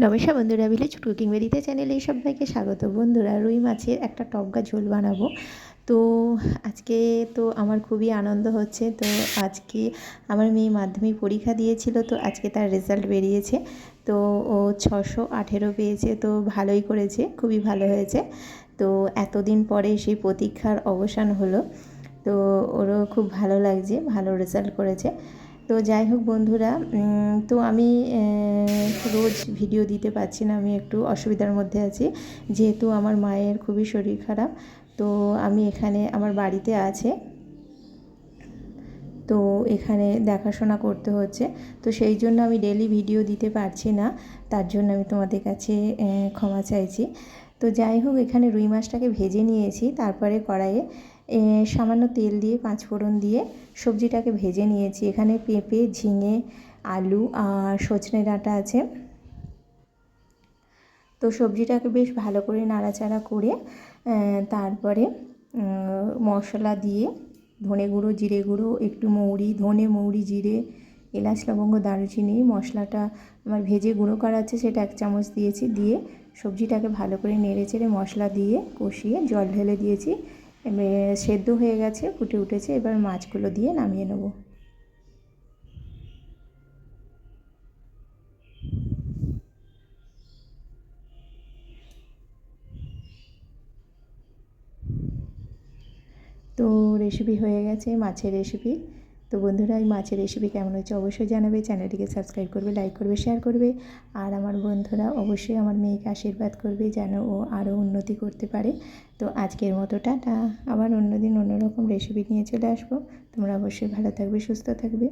নমস্কার বন্ধুরা village cooking বেরিতে চ্যানেলে সবাইকে স্বাগত। বন্ধুরা, রুই মাছের একটা টপকা ঝোল বানাবো। তো আজকে তো আমার খুবই আনন্দ হচ্ছে। তো আজকে আমার মেয়ে মাধ্যমিক পরীক্ষা দিয়েছিল, তো আজকে তার রেজাল্ট বেরিয়েছে। তো ও ছশো আঠেরো পেয়েছে, তো ভালোই করেছে, খুবই ভালো হয়েছে। তো এতদিন পরে সেই প্রতীক্ষার অবসান হলো। তো ওরও খুব ভালো লাগছে, ভালো রেজাল্ট করেছে। তো যাই হোক বন্ধুরা তো আমি রোজ ভিডিও দিতে পারছি না, আমি একটু অসুবিধার মধ্যে আছি। যেহেতু আমার মায়ের খুবই শরীর খারাপ, তো আমি এখানে আমার বাড়িতে আছে। তো এখানে দেখাশোনা করতে হচ্ছে, তো সেই জন্য আমি ডেলি ভিডিও দিতে পারছি না, তার জন্য আমি তোমাদের কাছে ক্ষমা চাইছি। তো যাই হোক, এখানে রুই মাছটাকে ভেজে নিয়েছি, তারপরে কড়াইয়ে সামান্য তেল দিয়ে, পাঁচ ফোড়ন দিয়ে সবজিটাকে ভেজে নিয়েছি। এখানে পেঁপে, ঝিঙে, আলু আর সজনে ডাঁটা আছে। তো সবজিটাকে বেশ ভালো করে নাড়াচাড়া করে তারপরে মশলা দিয়ে ধনে গুঁড়ো, জিরে গুঁড়ো, একটু মৌরি, ধনে, মৌরি, জিরে, এলাচ, লবঙ্গ, দারুচিনি, মশলাটা আমার ভেজে গুঁড়ো করা আছে, সেটা এক চামচ দিয়েছি, দিয়ে সবজিটাকে ভালো করে নেড়ে চেড়ে মশলা দিয়ে কষিয়ে জল ঢেলে দিয়েছি। সেদ্ধ হয়ে গেছে, ফুটে উঠেছে, এবার মাছগুলো দিয়ে নামিয়ে নেব তো রেসিপি হয়ে গেছে, মাছের রেসিপি। তো বন্ধুরা, এই মাছের রেসিপি কেমন হয়েছে অবশ্যই জানাবে। চ্যানেলটিকে সাবস্ক্রাইব করবে, লাইক করবে, শেয়ার করবে। আর আমার বন্ধুরা অবশ্যই আমার মেয়েকে আশীর্বাদ করবে যেন ও আরও উন্নতি করতে পারে। তো আজকের মতো টাটা। আবার অন্যদিন অন্যরকম রেসিপি নিয়ে চলে আসব। তোমরা অবশ্যই ভালো থাকবে, সুস্থ থাকবে।